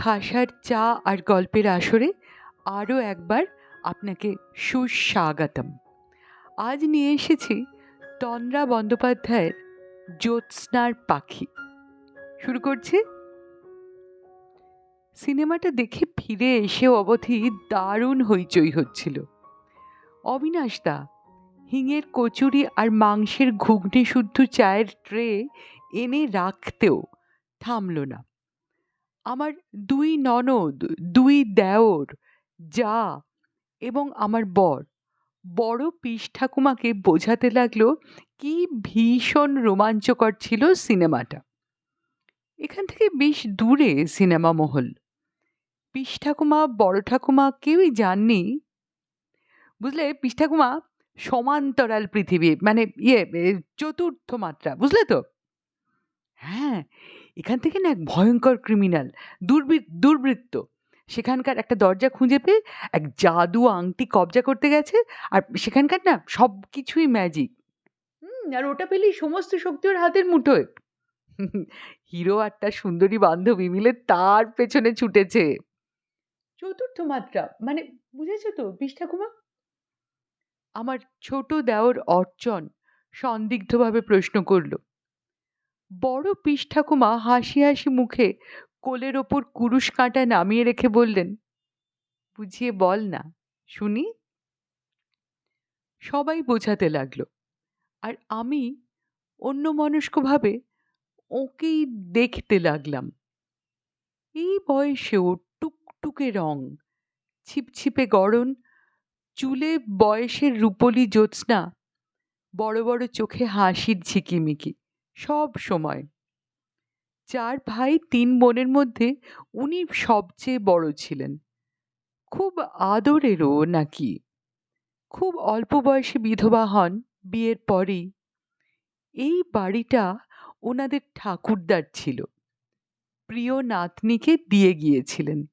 খাসার চা আর গল্পের আসরে আরও একবার আপনাকে সুস্বাগতম। আজ নিয়ে এসেছি তন্দ্রা বন্দ্যোপাধ্যায়ের জ্যোৎস্নার পাখি। শুরু করছি। সিনেমাটা দেখে ফিরে এসে অবধি দারুণ হইচই হচ্ছিল। অবিনাশ দা হিঙের কচুরি আর মাংসের ঘুগনি শুদ্ধ চায়ের ট্রে এনে রাখতেও থামল না। আমার দুই ননদ, দুই দেওর, যা এবং আমার বর। বড় পিস ঠাকুমাকে বোঝাতে লাগল কি ভীষণ রোমাঞ্চকর ছিল সিনেমাটা। এখান থেকে বেশ দূরে সিনেমা মহল। পিস ঠাকুমা বড় ঠাকুমা কেউই যাননি বুঝলে পিস ঠাকুমা সমান্তরাল পৃথিবী মানে ইয়ে চতুর্থ মাত্রা, বুঝলে তো? হ্যাঁ এখান থেকে না এক ভয়ঙ্কর ক্রিমিনাল দুর্বৃত্ত দুর্বৃত্ত। সেখানকার একটা দরজা খুঁজে পেয়ে এক জাদু আংটি কবজা করতে গেছে আর সেখানকার না সব কিছুই ম্যাজিক হুম, আর ওটা পেলেই সমস্ত শক্তি ওর হাতের মুঠোয়। হিরো আর তার সুন্দরী বান্ধবী মিলে তার পেছনে ছুটেছে। চতুর্থ মাত্রা মানে বুঝেছ তো, বিশ ঠাকুমা? আমার ছোট দেওর অর্চন সন্দিগ্ধভাবে প্রশ্ন করল বড় পিস ঠাকুমা হাসি হাসি মুখে কোলের ওপর কুরুশ কাঁটা নামিয়ে রেখে বললেন, বুঝিয়ে বল না, শুনি? সবাই বোঝাতে লাগল। আর আমি অন্য অন্যমনস্কভাবে ওকেই দেখতে লাগলাম। এই বয়সেও টুকটুকে রং, ছিপছিপে গড়ন, চুলে বয়সের রূপলি জ্যোৎস্না, বড় বড় চোখে হাসির ঝিকিমিকি। সব সময়। চার ভাই তিন বোনের মধ্যে উনি সবচেয়ে বড় ছিলেন। খুব আদরেরও নাকি। খুব অল্প বয়সে বিধবা হন বিয়ের পরেই। এই বাড়িটা ওনাদের ঠাকুরদার ছিল। প্রিয় নাতনিকে দিয়ে গিয়েছিলেন।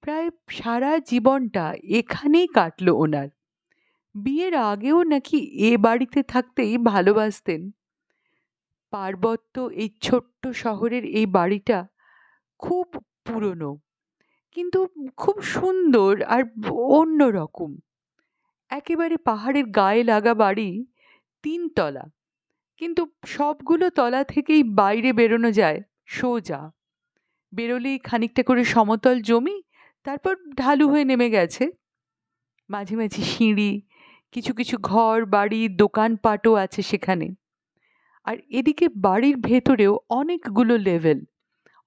প্রায় সারা জীবনটা এখানেই কাটল ওনার। বিয়ের আগেও নাকি এ বাড়িতে থাকতেই ভালোবাসতেন। পার্বত্য এই ছোট্ট শহরের এই বাড়িটা খুব পুরনো। কিন্তু খুব সুন্দর আর অন্য রকম। একেবারে পাহাড়ের গায়ে লাগা বাড়ি তিনতলা। কিন্তু সবগুলো তলা থেকেই বাইরে বেরোনো যায় সোজা। বেরোলেই খানিকটা করে সমতল জমি, তারপর ঢালু হয়ে নেমে গেছে। মাঝে মাঝে সিঁড়ি, কিছু কিছু ঘর, বাড়ি, দোকানপাটও আছে সেখানে। আর এদিকে বাড়ির ভেতরেও অনেকগুলো লেভেল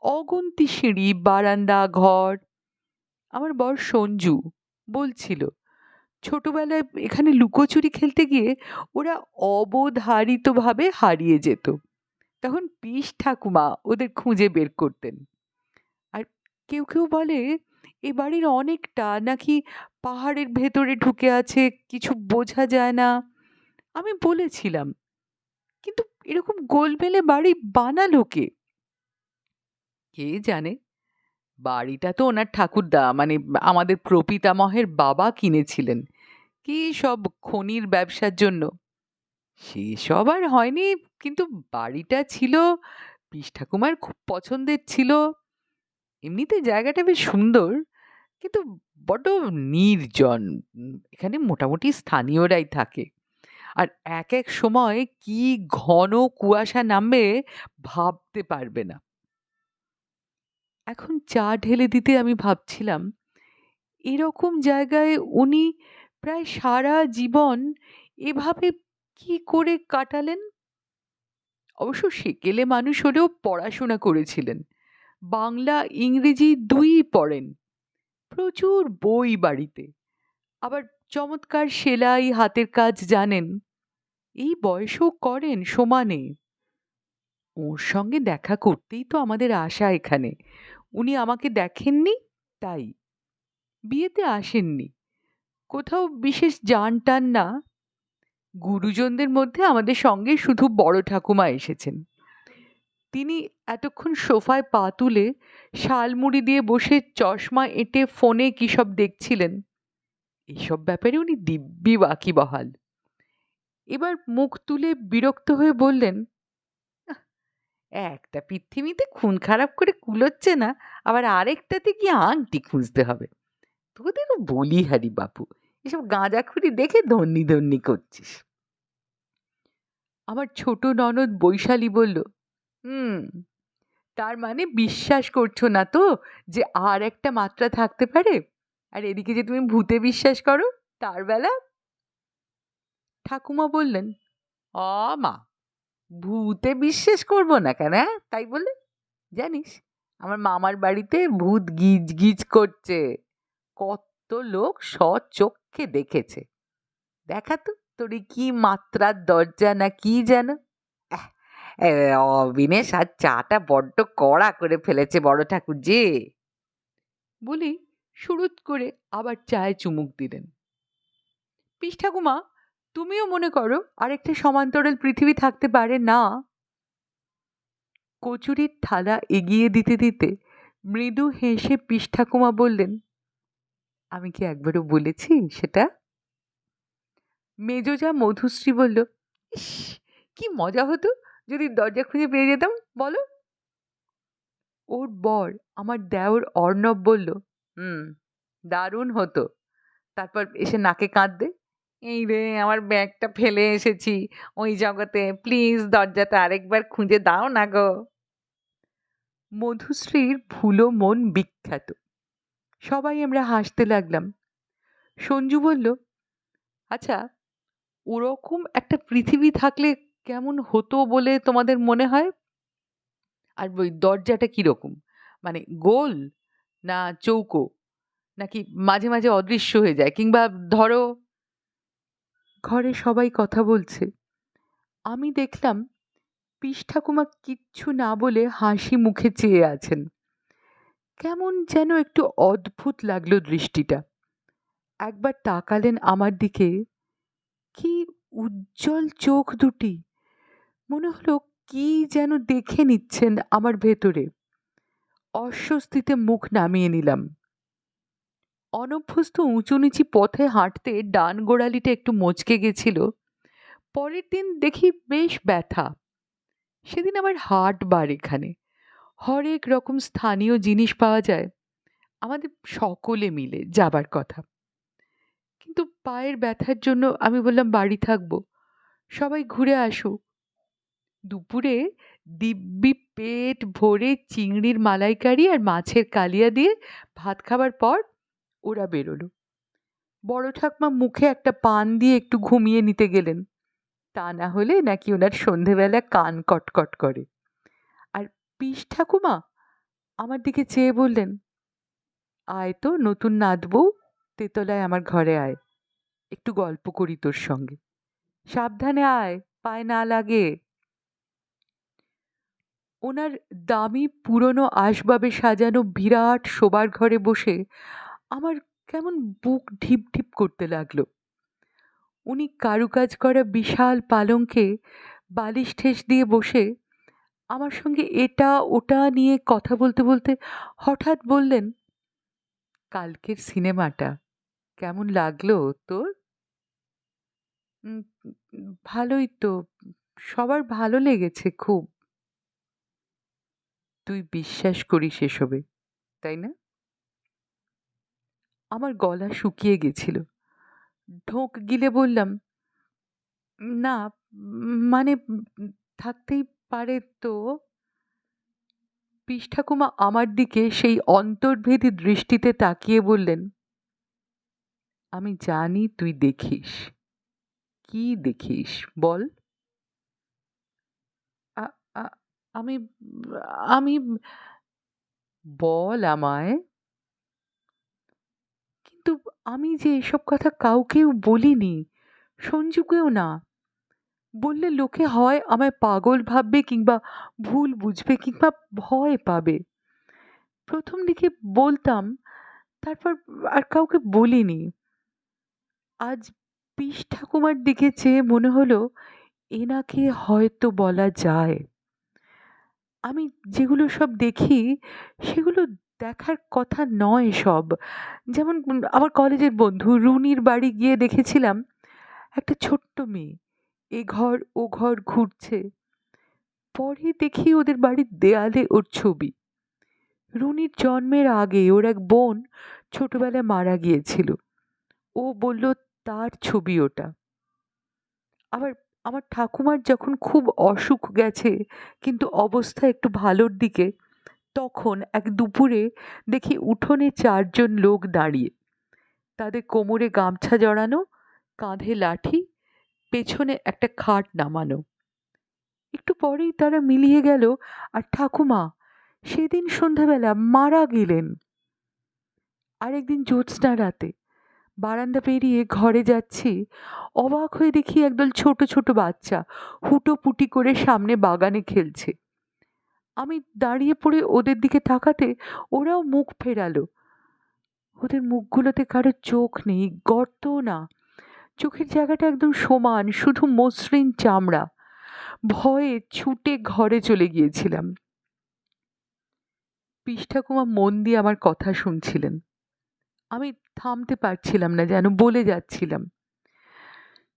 অগুন্তি সিঁড়ি, বারান্দা, ঘর। আমার বর সঞ্জু বলছিল, ছোটবেলায় এখানে লুকোচুরি খেলতে গিয়ে ওরা অবধারিতভাবে হারিয়ে যেত। তখন পিস ঠাকুমা ওদের খুঁজে বের করতেন। আর কেউ কেউ বলে, এ বাড়ির অনেকটা নাকি পাহাড়ের ভেতরে ঢুকে আছে, কিছু বোঝা যায় না। আমি বলেছিলাম, কিন্তু এরকম গোলমেলে বাড়ি বানালো কে? কে জানে? বাড়িটা তো ওনার ঠাকুরদা মানে আমাদের প্রপিতামহের বাবা কিনেছিলেন। কি সব খনির ব্যবসার জন্য? সেসব আর হয়নি, কিন্তু বাড়িটা ছিল পিস ঠাকুমার খুব পছন্দের ছিল। এমনিতে জায়গাটা বেশ সুন্দর, কিন্তু বড্ড নির্জন। এখানে মোটামুটি স্থানীয়রাই থাকে। আর এক এক সময় কি ঘন কুয়াশা নামবে ভাবতে পারবে না। এখন চা ঢেলে দিতে আমি ভাবছিলাম, এরকম জায়গায় উনি প্রায় সারা জীবন এভাবে কি করে কাটালেন? অবশ্য সেকেলে মানুষ হলেও পড়াশোনা করেছিলেন, বাংলা, ইংরেজি দুই পড়েন, প্রচুর বই বাড়িতে। আবার চমৎকার সেলাই, হাতের কাজ জানেন। এই বয়সও করেন সমানে? ওর সঙ্গে দেখা করতেই তো আমাদের আশা এখানে। উনি আমাকে দেখেননি, তাই। বিয়েতে আসেননি। কোথাও বিশেষ যান টান না। গুরুজনদের মধ্যে আমাদের সঙ্গে শুধু বড় ঠাকুমা এসেছেন। তিনি এতক্ষণ সোফায় পা তুলে শালমুড়ি দিয়ে বসে চশমা এঁটে ফোনে কী সব দেখছিলেন? এসব ব্যাপারে উনি দিব্যি ওয়াকিবহাল এবার মুখ তুলে বিরক্ত হয়ে বললেন একটা পৃথিবীতে খুন খারাপ করে কুলোচ্ছে না, আবার আরেকটাতে কি আংটি খুঁজতে হবে। তোদেরও বলি হারি বাপু, এসব গাঁজাখুরি দেখে ধন্যি ধন্যি করছিস। আমার ছোট ননদ বৈশালী বলল, হুম, তার মানে বিশ্বাস করছ না তো যে আর একটা মাত্রা থাকতে পারে? আর এদিকে যে তুমি ভূতে বিশ্বাস করো, তার বেলা ঠাকুমা বললেন, অ মা, ভূতে বিশ্বাস করব না কেন হ্যাঁ তাই বলে জানিস, আমার মামার বাড়িতে ভূত গিজ গিজ করছে। কত লোক সচক্ষে দেখেছে। দেখা তো, তোর কি মাত্রার দরজা না কি যেন? অবিনেশ আর চাটা বড্ড কড়া করে ফেলেছে বড় ঠাকুর যে বলি সুরুত করে আবার চায়ে চুমুক দিলেন। পিস ঠাকুমা তুমিও মনে করো আরেকটা সমান্তরাল পৃথিবী থাকতে পারে না? কচুরির থালা এগিয়ে দিতে দিতে মৃদু হেসে পিস ঠাকুমা বললেন, আমি কি একবারও বলেছি সেটা? মেজোজা মধুশ্রী বলল, ইস, কি মজা হতো যদি দরজা খুঁজে পেয়ে যেতাম, বলো। ওর বর আমার দেওর অর্ণব বলল, হুম, দারুণ হতো। তারপর এসে নাকে কাঁদবে এই রে, আমার ব্যাগটা ফেলে এসেছি। ওই জগতে। প্লিজ দরজাটা আরেকবার খুঁজে দাও না গো। মধুশ্রীর ভুলো মন বিখ্যাত। সবাই আমরা হাসতে লাগলাম। সঞ্জু বলল আচ্ছা ওরকম একটা পৃথিবী থাকলে কেমন হতো বলে তোমাদের মনে হয়? আর ওই দরজাটা কীরকম? মানে গোল না চৌকো? নাকি মাঝে মাঝে অদৃশ্য হয়ে যায়? কিংবা ধরো ঘরে সবাই কথা বলছে। আমি দেখলাম পিস ঠাকুমা কিচ্ছু না বলে হাসি মুখে চেয়ে আছেন। কেমন যেন একটু অদ্ভুত লাগল দৃষ্টিটা। একবার তাকালেন আমার দিকে। কি উজ্জ্বল চোখ দুটি। মনে হলো কি যেন দেখে নিচ্ছেন আমার ভেতরে। অস্বস্তিতে মুখ নামিয়ে নিলাম। অনভ্যস্ত উঁচু নিচি পথে হাঁটতে ডান গোড়ালিটা একটু মচকে গেছিল। পরের দিন দেখি বেশ ব্যথা। সেদিন আবার হাট বার এখানে। হরেক রকম স্থানীয় জিনিস পাওয়া যায়। আমাদের সকলে মিলে যাবার কথা। কিন্তু পায়ের ব্যথার জন্য আমি বললাম, বাড়ি থাকব। সবাই ঘুরে আসুক দুপুরে দিব্যি পেট ভরে চিংড়ির মালাইকারি আর মাছের কালিয়া দিয়ে ভাত খাবার পর ওরা বেরোলো। বড় ঠাকমা মুখে একটা পান দিয়ে একটু ঘুমিয়ে নিতে গেলেন। তা না হলে নাকি ওনার সন্ধেবেলা কান কটকট করে। আর পিস ঠাকুমা, আমার দিকে চেয়ে বললেন, আয় তো, নতুন নাতবউ তেতলায় আমার ঘরে আয়। একটু গল্প করি তোর সঙ্গে। সাবধানে আয়, পায়ে না লাগে। ওনার দামি পুরনো আসবাবে সাজানো বিরাট শোবার ঘরে বসে আমার কেমন বুক ঢিপ ঢিপ করতে লাগল। উনি কারুকাজ করা বিশাল পালঙ্কে বালিশ ঠেস দিয়ে বসে আমার সঙ্গে এটা ওটা নিয়ে কথা বলতে বলতে হঠাৎ বললেন, কালকের সিনেমাটা কেমন লাগল তোর? ভালোই তো, সবার ভালো লেগেছে খুব। তুই বিশ্বাস করিস এসবে, তাই না? আমার গলা শুকিয়ে গেছিল। ঢোক গিলে বললাম, না মানে থাকতেই পারে তো? পিস ঠাকুমা আমার দিকে সেই অন্তর্ভেদী দৃষ্টিতে তাকিয়ে বললেন, আমি জানি তুই দেখিস। কি দেখিস বল? আমি আমি বল আমায়? কিন্তু আমি যে এসব কথা কাউকেও বলিনি, সঞ্জুকেও না। বললে লোকে হয় আমায় পাগল ভাববে কিংবা ভুল বুঝবে কিংবা ভয় পাবে। প্রথম দিকে বলতাম, তারপর আর কাউকে বলিনি। আজ পিস ঠাকুমার দিকে চেয়ে মনে হলো, এনাকে হয়তো বলা যায়। আমি যেগুলো সব দেখি, সেগুলো দেখার কথা নয় সব। যেমন আমার কলেজের বন্ধু রুনির বাড়ি গিয়ে দেখেছিলাম, একটা ছোট্ট মেয়ে। এ ঘর, ও ঘর ঘুরছে। পরে দেখি ওদের বাড়ির দেয়ালে ওর ছবি। রুনির জন্মের আগে ওর এক বোন ছোটবেলায় মারা গিয়েছিল। ও বলল, তার ছবি ওটা। আবার আমার ঠাকুমার যখন খুব অসুখ গেছে, কিন্তু অবস্থা একটু ভালোর দিকে তখন এক দুপুরে দেখি উঠোনে চারজন লোক দাঁড়িয়ে। তাদের কোমরে গামছা জড়ানো, কাঁধে লাঠি, পেছনে একটা খাট নামানো। একটু পরেই তারা মিলিয়ে গেল, আর ঠাকুমা, সেদিন সন্ধ্যাবেলা মারা গেলেন। আরেকদিন জ্যোৎস্না রাতে বারান্দা পেরিয়ে ঘরে যাচ্ছি, অবাক হয়ে দেখি একদল ছোট ছোট বাচ্চা হুটোপুটি করে সামনে বাগানে খেলছে। আমি দাঁড়িয়ে পড়ে ওদের দিকে তাকাতে ওরাও মুখ ফেরালো। ওদের মুখগুলোতে কারও চোখ নেই, গর্ত না। চোখের জায়গাটা একদম সমান, শুধু মসৃণ চামড়া। ভয়ে ছুটে ঘরে চলে গিয়েছিলাম। পিস ঠাকুমা মন দিয়ে আমার কথা শুনছিলেন। আমি থামতে পারছিলাম না যেন, বলে যাচ্ছিলাম।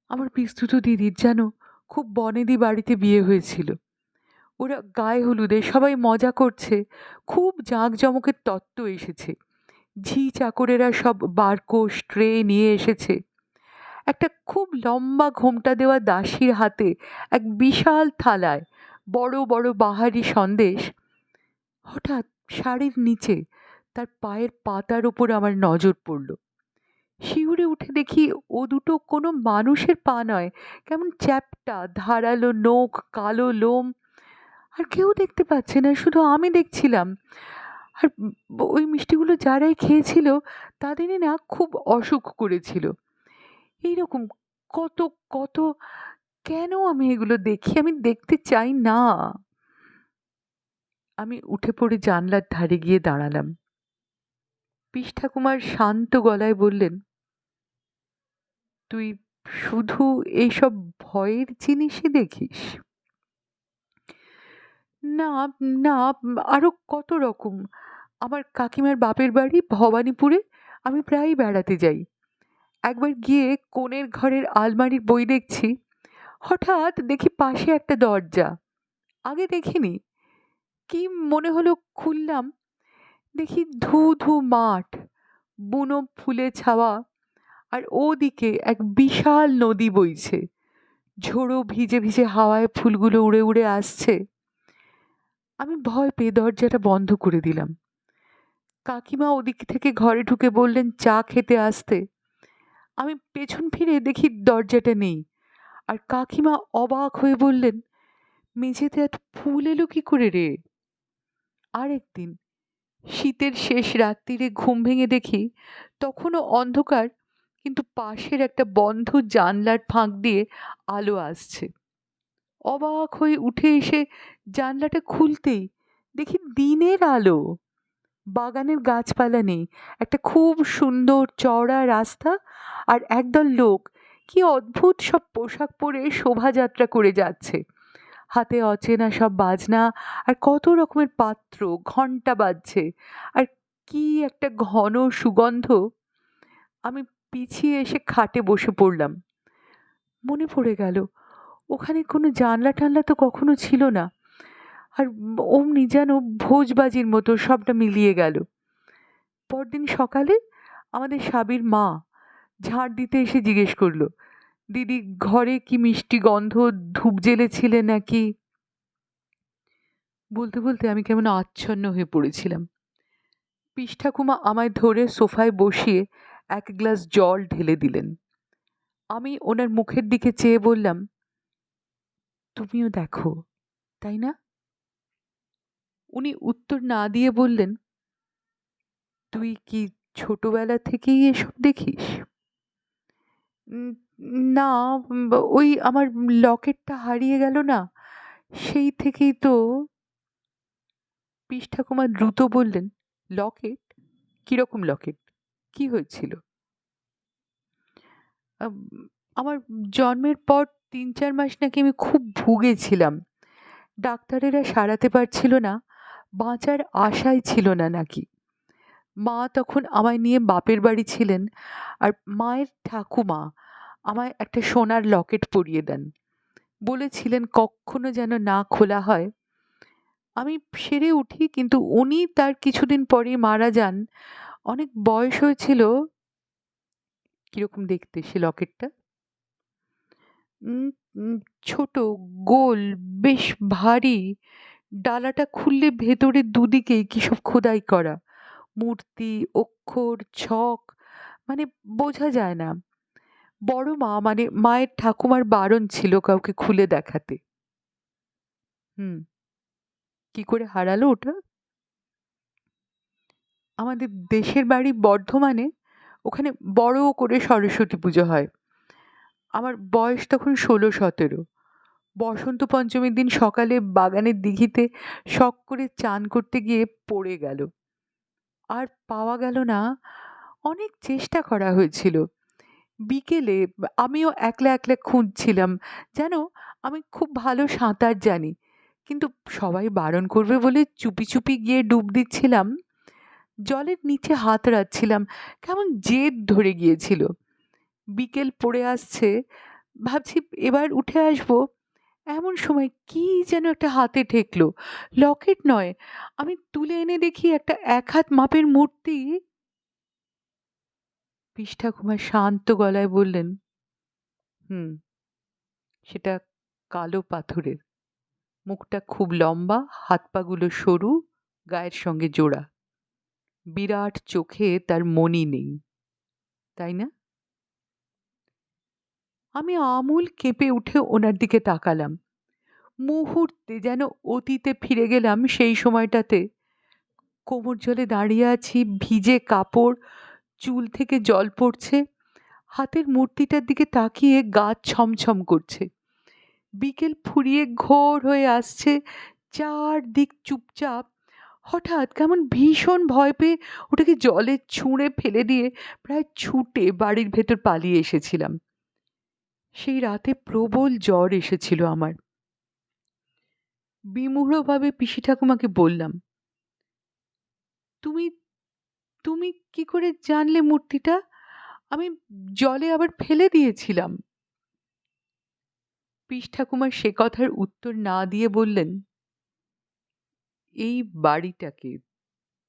আমার পিস্তুত দিদির যেন খুব বনেদি বাড়িতে বিয়ে হয়েছিল। ওরা গায়ে হলুদে সবাই মজা করছে। খুব জাঁকজমকের তত্ত্ব এসেছে। ঝি চাকরেরা সব বারকোষ ট্রে নিয়ে এসেছে। একটা খুব লম্বা ঘোমটা দেওয়া দাসীর হাতে এক বিশাল থালায় বড় বড় বাহারি সন্দেশ হঠাৎ শাড়ির নিচে তার পায়ের পাতার ওপর আমার নজর পড়ল। শিউরে উঠে দেখি ও দুটো কোনো মানুষের পা নয়, কেমন চ্যাপটা, ধারালো নখ, কালো লোম আর কেউ দেখতে পাচ্ছে না, শুধু আমি দেখছিলাম। আর ওই মিষ্টিগুলো যারাই খেয়েছিল, তাদেরই না খুব অসুখ করেছিল। এইরকম কত কত, কেন আমি এগুলো দেখি? আমি দেখতে চাই না। আমি উঠে পড়ে জানলার ধারে গিয়ে দাঁড়ালাম। পিস ঠাকুমার শান্ত গলায় বললেন, তুই শুধু এইসব ভয়ের জিনিসই দেখিস? না না, আরও কত রকম। আমার কাকিমার বাপের বাড়ি ভবানীপুরে। আমি প্রায়ই বেড়াতে যাই। একবার গিয়ে কোণের ঘরের আলমারির বই দেখছি। হঠাৎ দেখি পাশে একটা দরজা। আগে দেখিনি। কি মনে হলো খুললাম। দেখি ধু ধু মাঠ, বুনো ফুলে ছাওয়া, আর ওদিকে এক বিশাল নদী বইছে। ঝোড়ো ভিজে ভিজে হাওয়ায় ফুলগুলো উড়ে উড়ে আসছে। আমি ভয় পেয়ে দরজাটা বন্ধ করে দিলাম। কাকিমা ওদিক থেকে ঘরে ঢুকে বললেন, চা খেতে আসতে। আমি পেছন ফিরে দেখি দরজাটা নেই। আর কাকিমা অবাক হয়ে বললেন, মেঝেতে এত ফুল এলো কি করে রে? আরেকদিন, শীতের শেষ রাত্রিরে ঘুম ভেঙে দেখি, তখনও অন্ধকার, কিন্তু পাশের একটা বন্ধ জানলার ফাঁক দিয়ে আলো আসছে। অবাক হয়ে উঠে এসে জানলাটা খুলতেই দেখি দিনের আলো। বাগানের গাছপালা নেই, একটা খুব সুন্দর চওড়া রাস্তা আর একদল লোক। কি অদ্ভুত সব পোশাক পরে শোভাযাত্রা করে যাচ্ছে। হাতে অচেনা সব বাজনা আর কত রকমের পাত্র ঘণ্টা বাজছে। আর কি একটা ঘন সুগন্ধ। আমি পিছিয়ে এসে খাটে বসে পড়লাম। মনে পড়ে গেল ওখানে কোনো জানলা টানলা তো কখনো ছিল না। আর অমনি যেন ভোজবাজির মতো সবটা মিলিয়ে গেল। পরদিন সকালে আমাদের সাবির মা ঝাড় দিতে এসে জিজ্ঞেস করল, দিদি, ঘরে কি মিষ্টি গন্ধ ধূপ জ্বেলেছিলে নাকি? বলতে বলতে আমি কেমন আচ্ছন্ন হয়ে পড়েছিলাম। পিস ঠাকুমা আমায় ধরে সোফায় বসিয়ে এক গ্লাস জল ঢেলে দিলেন। আমি ওনার মুখের দিকে চেয়ে বললাম তুমিও দেখো, তাই না? উনি উত্তর না দিয়ে বললেন, তুই কি ছোটবেলা থেকেই এসব দেখিস? না, ওই আমার লকেটটা হারিয়ে গেল না, সেই থেকেই তো। পিস ঠাকুমা দ্রুত বললেন, লকেট? কীরকম লকেট? কি হয়েছিল? আমার জন্মের পর তিন চার মাস নাকি আমি খুব ভুগেছিলাম। ডাক্তারেরা সারাতে পারছিল না, বাঁচার আশাই ছিল না নাকি। মা তখন আমায় নিয়ে বাপের বাড়ি ছিলেন আর মায়ের ঠাকুমা আমায় একটা সোনার লকেট পরিয়ে দেন। বলেছিলেন কক্ষনো যেন না খোলা হয়। আমি সেরে উঠি, কিন্তু উনি তার কিছুদিন পরেই মারা যান। অনেক বয়স হয়েছিল কীরকম দেখতে সে লকেটটা? ছোট, গোল, বেশ ভারী ডালাটা খুললে ভেতরে দুদিকেই কি সব খোদাই করা? মূর্তি, অক্ষর, ছক মানে বোঝা যায় না। বড় মা মানে মায়ের ঠাকুমার বারণ ছিল কাউকে খুলে দেখাতে। হুম। কি করে হারালো ওটা? আমাদের দেশের বাড়ি বর্ধমানে, ওখানে বড় করে সরস্বতী পুজো হয়। আমার বয়স তখন ষোলো, সতেরো। বসন্ত পঞ্চমীর দিন সকালে বাগানের দিঘিতে শখ করে চান করতে গিয়ে পড়ে গেল। আর পাওয়া গেল না, অনেক চেষ্টা করা হয়েছিল। বিকেলে আমিও একলা একলা খুঁজছিলাম, যেন আমি খুব ভালো সাঁতার জানি। কিন্তু সবাই বারণ করবে বলে চুপি চুপি গিয়ে ডুব দিচ্ছিলাম। জলের নিচে হাত রাখছিলাম, কেমন জেদ ধরে গিয়েছিল। বিকেল পড়ে আসছে, ভাবছি এবার উঠে আসব। এমন সময় কি যেন একটা হাতে ঠেকলো। লকেট নয়, আমি তুলে এনে দেখি একটা এক হাত মাপের মূর্তি। পিস ঠাকুমা শান্ত গলায় বললেন, হুম, সেটা কালো পাথরের। মুখটা খুব লম্বা হাত পাগুলো সরু, গায়ের সঙ্গে জোড়া। বিরাট চোখে তার মনি নেই। তাই না? আমি আমূল কেঁপে উঠে ওনার দিকে তাকালাম। মুহূর্তে যেন অতীতে ফিরে গেলাম সেই সময়টাতে। কোমর জলে দাঁড়িয়ে আছি, ভিজে কাপড়, চুল থেকে জল পড়ছে, হাতের মূর্তিটার দিকে তাকিয়ে গা ছমছম করছে। বিকেল ফুরিয়ে ঘোর হয়ে আসছে, চারদিক চুপচাপ। হঠাৎ কেমন ভীষণ ভয় পেয়ে ওটাকে জলে ছুঁড়ে ফেলে দিয়ে প্রায় ছুটে বাড়ির ভেতর পালিয়ে এসেছিলাম। সেই রাতে প্রবল জ্বর এসেছিল আমার। বিমূঢ়ভাবে পিসি ঠাকুমাকে বললাম, তুমি তুমি কি করে জানলে মূর্তিটা? আমি জলে আবার ফেলে দিয়েছিলাম। পিস ঠাকুমা সে কথার উত্তর না দিয়ে বললেন, এই বাড়িটাকে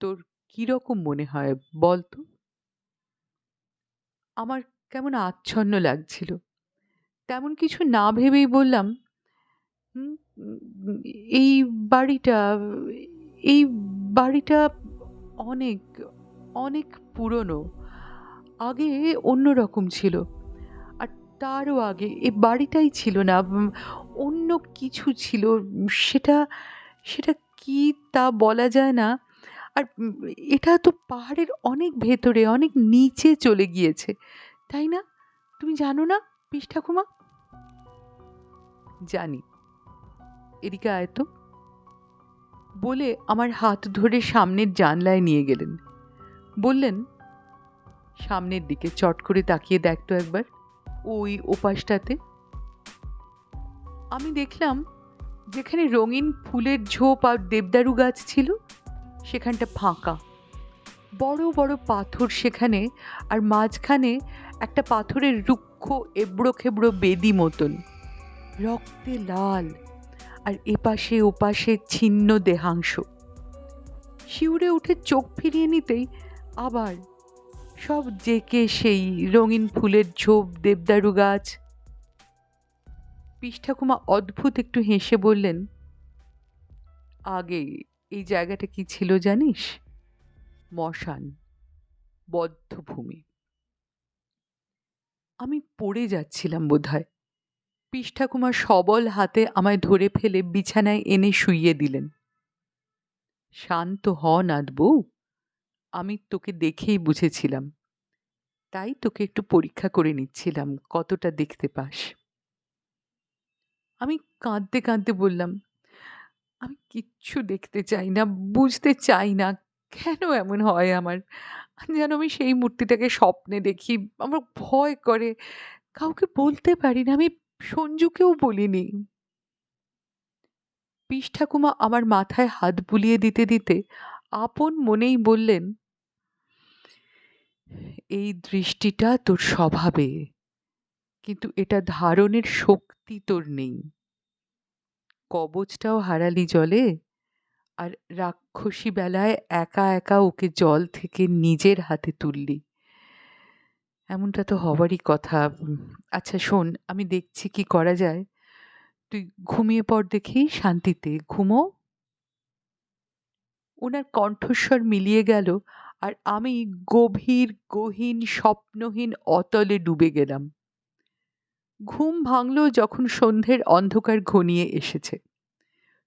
তোর কীরকম মনে হয় বল তো আমার কেমন আচ্ছন্ন লাগছিল। তেমন কিছু না ভেবেই বললাম "হুম, এই বাড়িটা এই বাড়িটা অনেক অনেক পুরনো আগে অন্য রকম ছিল। আর তারও আগে এ বাড়িটাই ছিল না অন্য কিছু ছিল সেটা সেটা কি তা বলা যায় না। আর এটা তো পাহাড়ের অনেক ভেতরে অনেক নিচে চলে গিয়েছে তাই না? তুমি জানো না? পিস ঠাকুমা? জানি। এদিকে আয় তো। বলে আমার হাত ধরে সামনের জানলায় নিয়ে গেলেন। বললেন, সামনের দিকে চট করে তাকিয়ে দেখতো একবার, ওই ওপাশটাতে। আমি দেখলাম যেখানে রঙিন ফুলের ঝোপ আর দেবদারু গাছ ছিল, সেখানটা ফাঁকা। বড় বড় পাথর সেখানে, আর মাঝখানে একটা পাথরের রুক্ষ এবড়ো খেবড়ো বেদি মতন। রক্তে লাল আর এপাশে ওপাশে ছিন্ন দেহাংশ। শিউরে উঠে চোখ ফিরিয়ে নিতেই আবার সব জেকে সেই রঙিন ফুলের ঝোপ দেবদারু গাছ। পিস ঠাকুমা অদ্ভুত একটু হেসে বললেন, আগে এই জায়গাটা কি ছিল জানিস? মশান, বদ্ধভূমি। আমি পড়ে যাচ্ছিলাম বোধহয়। পিস ঠাকুমা সবল হাতে আমায় ধরে ফেলে বিছানায় এনে শুইয়ে দিলেন। শান্ত হ নাথ বউ আমি তোকে দেখেই বুঝেছিলাম। তাই তোকে একটু পরীক্ষা করে নিচ্ছিলাম, কতটা দেখতে পাস। আমি কাঁদতে কাঁদতে বললাম, আমি কিচ্ছু দেখতে চাই না, বুঝতে চাই না, কেন এমন হয় আমার? যেন আমি সেই মূর্তিটাকে স্বপ্নে দেখি। আমার ভয় করে। কাউকে বলতে পারি না, আমি সঞ্জুকেও বলিনি। পিস ঠাকুমা আমার মাথায় হাত বুলিয়ে দিতে দিতে আপন মনেই বললেন, এই দৃষ্টিটা তোর স্বভাবে, কিন্তু এটা ধারণের শক্তি তোর নেই। কবচটাও হারালি জলে আর রাক্ষসী বেলায় একা একা ওকে জল থেকে নিজের হাতে তুললি। এমনটা তো হবারই কথা। আচ্ছা শোন, আমি দেখছি কি করা যায়। তুই ঘুমিয়ে পর দেখি, শান্তিতে। ঘুমো। ওনার কণ্ঠস্বর মিলিয়ে গেল আর আমি গভীর, গহীন, স্বপ্নহীন অতলে ডুবে গেলাম। ঘুম ভাঙল যখন সন্ধ্যের অন্ধকার ঘনিয়ে এসেছে।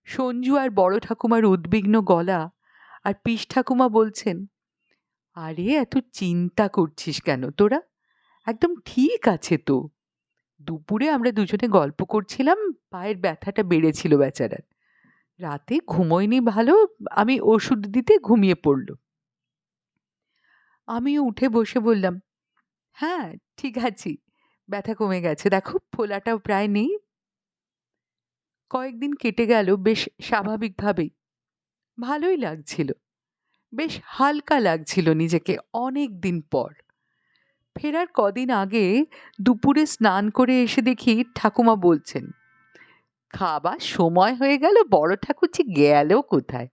সঞ্জু আর বড় ঠাকুমার উদ্বিগ্ন গলা আর পিস ঠাকুমা বলছেন, আরে, এত চিন্তা করছিস কেন তোরা? একদম ঠিক আছে তো। দুপুরে আমরা দুজনে গল্প করছিলাম, পায়ের ব্যথাটা বেড়েছিল বেচারার। রাতে ঘুমোয়নি ভালো, আমি ওষুধ দিতে ঘুমিয়ে পড়ল। আমিও উঠে বসে বললাম হ্যাঁ ঠিক আছি, ব্যথা কমে গেছে, দেখো, ফোলাটাও প্রায় নেই। কয়েকদিন কেটে গেল বেশ স্বাভাবিকভাবেই। ভালোই লাগছিল। বেশ হালকা লাগছিল নিজেকে অনেক দিন পর। ফেরার কদিন আগে দুপুরে স্নান করে এসে দেখি ঠাকুমা বলছেন, খাবার সময় হয়ে গেল, বড় ঠাকুরজি গেল কোথায়?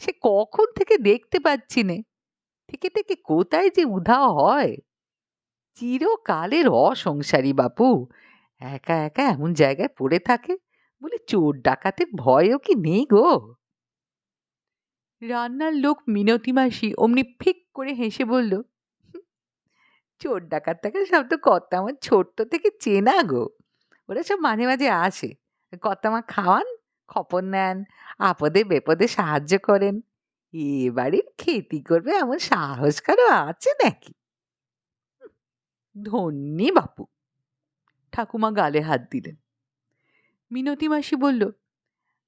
সে কখন থেকে দেখতে পাচ্ছি নে। থেকে থেকে কোথায় যে উধা হয়? চিরকালের অসংসারী বাপু। একা একা এমন জায়গায় পড়ে থাকে? বলে, চোর ডাকাতের ভয়ও কি নেই গো? রান্নার লোক মিনতি মাসি অমনি ফিক করে হেসে বলল চোর ডাকাত টাকা সব তো কর্তা আমার ছোট্ট থেকে চেনা গো। ওরা সব মাঝে মাঝে আসে। কর্তামা খাওয়ান, খপর নেন, আপদে বেপদে সাহায্য করেন। এ বাড়ির খেতি করবে এমন সাহস কারও আছে নাকি? ধন্যি বাপু। ঠাকুমা গালে হাত দিলেন। মিনতি মাসি বলল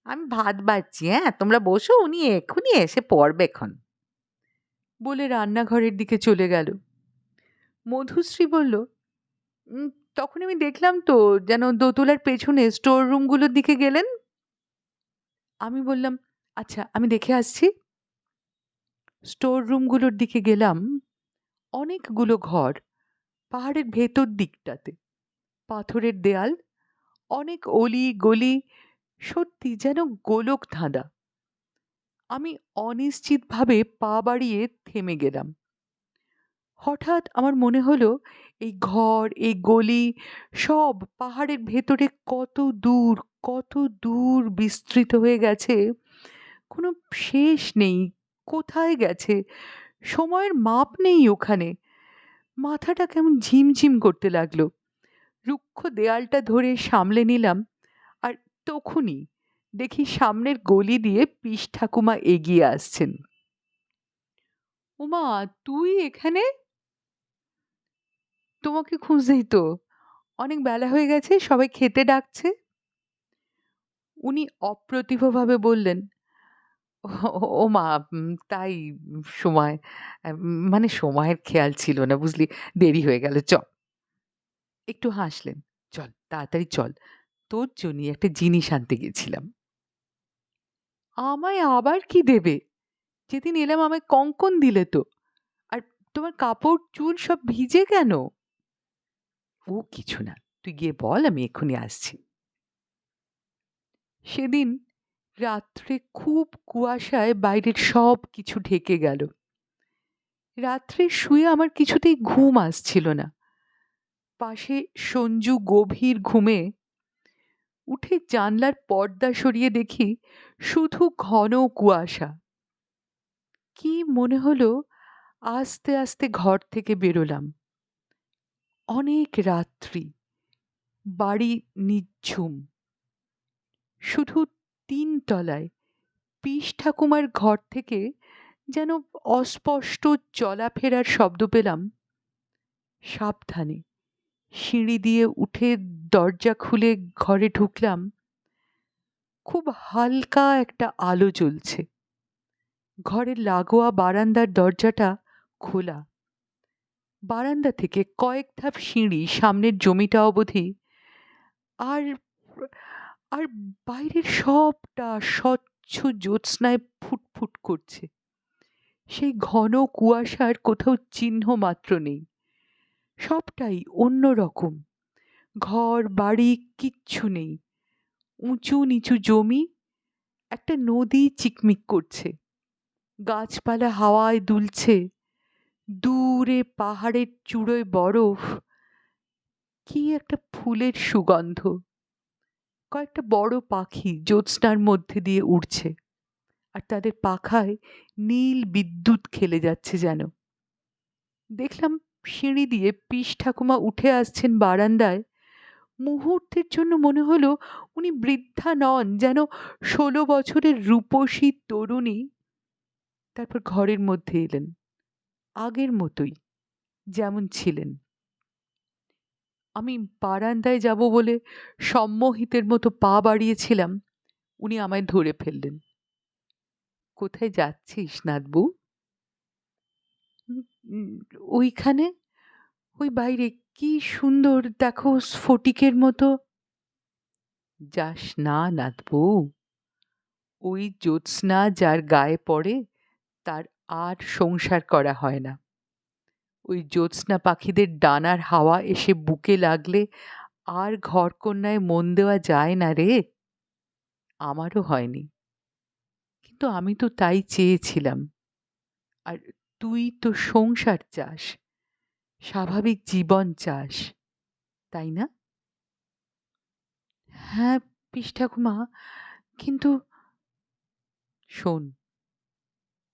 আমি ভাত বাড়ছি হ্যাঁ? তোমরা বসো উনি এক্ষুনি এসে পড়বে এখন। বলে রান্নাঘরের দিকে চলে গেল। মধুশ্রী বলল "উম, তখন আমি দেখলাম তো যেন দোতলার পেছনে স্টোর রুমগুলোর দিকে গেলেন। আমি বললাম আচ্ছা আমি দেখে আসছি। স্টোর রুমগুলোর দিকে গেলাম অনেকগুলো ঘর পাহাড়ের ভেতর দিকটাতে পাথরের দেয়াল অনেক অলি গলি সত্যি যেন গোলক ধাঁধা। আমি অনিশ্চিতভাবে পা বাড়িয়ে থেমে গেলাম। হঠাৎ আমার মনে হলো, এই ঘর, এই গলি সব পাহাড়ের ভেতরে কত দূর কত দূর বিস্তৃত হয়ে গেছে। কোনো শেষ নেই, কোথায় গেছে? সময়ের মাপ নেই ওখানে। মাথাটা কেমন ঝিমঝিম করতে লাগল। রুক্ষ দেয়ালটা ধরে সামলে নিলাম আর তখনই দেখি সামনের গলি দিয়ে পিস ঠাকুমা এগিয়ে আসছেন। ওমা, তুই এখানে? তোমাকে খুঁজতেই তো। অনেক বেলা হয়ে গেছে, সবাই খেতে ডাকছে। উনি অপ্রতিভভাবে বললেন "ও- মা তাই সময় মানে সময়ের খেয়াল ছিল না, বুঝলি? দেরি হয়ে গেল, চল। একটু হাসলেন, চল, তাড়াতাড়ি চল, তোর জন্যই একটা জিনিস আনতে গেছিলাম। আমায় আবার কি দেবে? যেদিন এলাম আমায় কঙ্কন দিলে তো, আর তোমার কাপড়, চুল সব ভিজে কেন? ও কিছু না, তুই গিয়ে বল, আমি এক্ষুনি আসছি। সেদিন রাত্রে খুব কুয়াশায় বাইরের সব কিছু ঢেকে গেল। রাত্রে শুয়ে আমার কিছুতেই ঘুম আসছিল না। পাশে সঞ্জু গভীর ঘুমে উঠে জানলার পর্দা সরিয়ে দেখি শুধু ঘন কুয়াশা। কি মনে হলো আস্তে আস্তে ঘর থেকে বেরোলাম। অনেক রাত্রি, বাড়ি নিঝুম শুধু তিন তলায় পিস ঠাকুমার ঘর থেকে যেন অস্পষ্ট চলাফেরার শব্দ পেলাম। সাবধানে সিঁড়ি দিয়ে উঠে দরজা খুলে ঘরে ঢুকলাম। খুব হালকা একটা আলো জ্বলছে। ঘরের লাগোয়া বারান্দার দরজাটা খোলা। বারান্দা থেকে কয়েক ধাপ সিঁড়ি সামনের জমিটা অবধি। আর আর বাইরের সবটা স্বচ্ছ জ্যোৎস্নায় ফুটফুট করছে। সেই ঘন কুয়াশার কোথাও চিহ্ন মাত্র নেই। সবটাই অন্য রকম ঘর, বাড়ি, কিচ্ছু নেই। উঁচু নিচু জমি, একটা নদী চিকমিক করছে। গাছপালা হাওয়ায় দুলছে। দূরে পাহাড়ের চূড়োয় বরফ। কি একটা ফুলের সুগন্ধ। কয়েকটা বড় পাখি জ্যোৎস্নার মধ্যে দিয়ে উড়ছে। আর তাদের পাখায় নীল বিদ্যুৎ খেলে যাচ্ছে যেন। দেখলাম সিঁড়ি দিয়ে পিস ঠাকুমা উঠে আসছেন বারান্দায়। মুহূর্তের জন্য মনে হলো উনি বৃদ্ধা নন, যেন ষোলো বছরের রূপসী তরুণী। তারপর ঘরের মধ্যে এলেন, আগের মতোই, যেমন ছিলেন। আমি বারান্দায় যাব বলে সম্মোহিতের মতো পা বাড়িয়েছিলাম, উনি আমায় ধরে ফেললেন। কোথায় যাচ্ছিস নাতবু? "উম, ওইখানে? ওই বাইরে কি সুন্দর দেখো স্ফটিকের মতো। যাস না নাতবু ওই জ্যোৎস্না যার গায়ে পড়ে তার আর সংসার করা হয় না। ওই জ্যোৎস্না পাখিদের ডানার হাওয়া এসে বুকে লাগলে আর ঘরকন্যায় মন দেওয়া যায় না রে। আমারও হয়নি। কিন্তু আমি তো তাই চেয়েছিলাম। আর তুই তো সংসার চাস, স্বাভাবিক জীবন চাস, তাই না? হ্যাঁ পিস ঠাকুমা, কিন্তু শোন,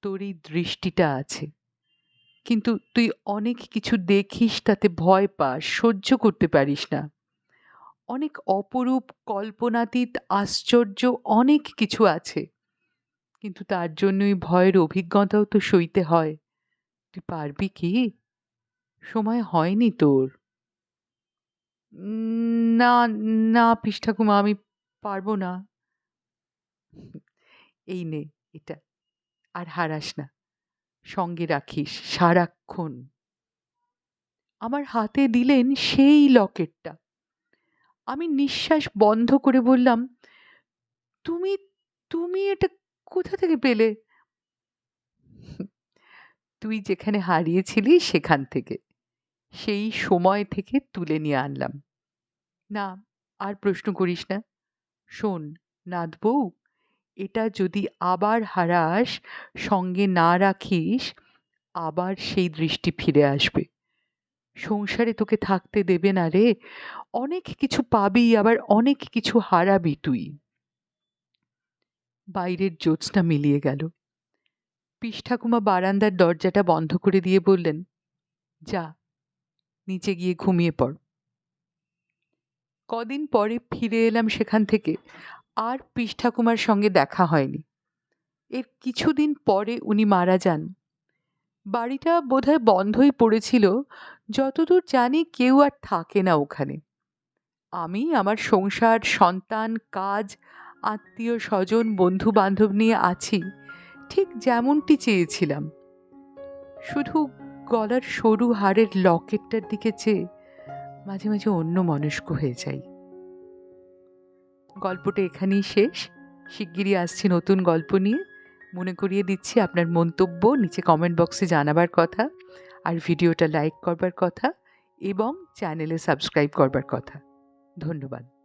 তোর এই দৃষ্টিটা আছে, কিন্তু তুই অনেক কিছু দেখিস তাতে ভয় পাস, সহ্য করতে পারিস না। অনেক অপরূপ, কল্পনাতীত, আশ্চর্য অনেক কিছু আছে, কিন্তু তার জন্যই ভয়ের অভিজ্ঞতাও তো সইতে হয়। তুই পারবি কি? সময় হয়নি তোর। না না পিস ঠাকুমা, আমি পারব না। এই নে এটা, আর হারাস না। সঙ্গে রাখিস সারাক্ষণ। আমার হাতে দিলেন সেই লকেটটা। আমি নিঃশ্বাস বন্ধ করে বললাম, তুমি তুমি এটা কোথা থেকে পেলে? তুই যেখানে হারিয়েছিলি সেখান থেকে। সেই সময় থেকে তুলে নিয়ে আনলাম। না, আর প্রশ্ন করিস না। শোন নাথ বউ এটা যদি আবার হারাস, সঙ্গে না রাখিস, আবার সেই দৃষ্টি ফিরে আসবে। সংসারে তোকে থাকতে দেবে না রে। অনেক কিছু পাবি, আবার অনেক কিছু হারাবি তুই। বাইরের জ্যোৎস্না মিলিয়ে গেল। পিস ঠাকুমা বারান্দার দরজাটা বন্ধ করে দিয়ে বললেন, যা, নিচে গিয়ে ঘুমিয়ে পড়। কদিন পরে ফিরে এলাম সেখান থেকে। আর পিস ঠাকুমার সঙ্গে দেখা হয়নি। এর কিছুদিন পরে উনি মারা যান। বাড়িটা বোধহয় বন্ধই পড়েছিল, যতদূর জানি কেউ আর থাকে না ওখানে। আমি, আমার সংসার, সন্তান, কাজ আত্মীয় স্বজন বন্ধু বান্ধব নিয়ে আছি। ঠিক যেমনটি চেয়েছিলাম। শুধু গলার সরু হাড়ের লকেটটার দিকে চেয়ে মাঝে মাঝে অন্য মনস্ক হয়ে যাই। গল্পটা এখানেই শেষ। শিগগিরই আসছি নতুন গল্প নিয়ে। মনে করিয়ে দিচ্ছি আপনার মন্তব্য নিচে কমেন্ট বক্সে জানাবার কথা আর ভিডিওটা লাইক করবার কথা এবং চ্যানেলে সাবস্ক্রাইব করবার কথা। ধন্যবাদ।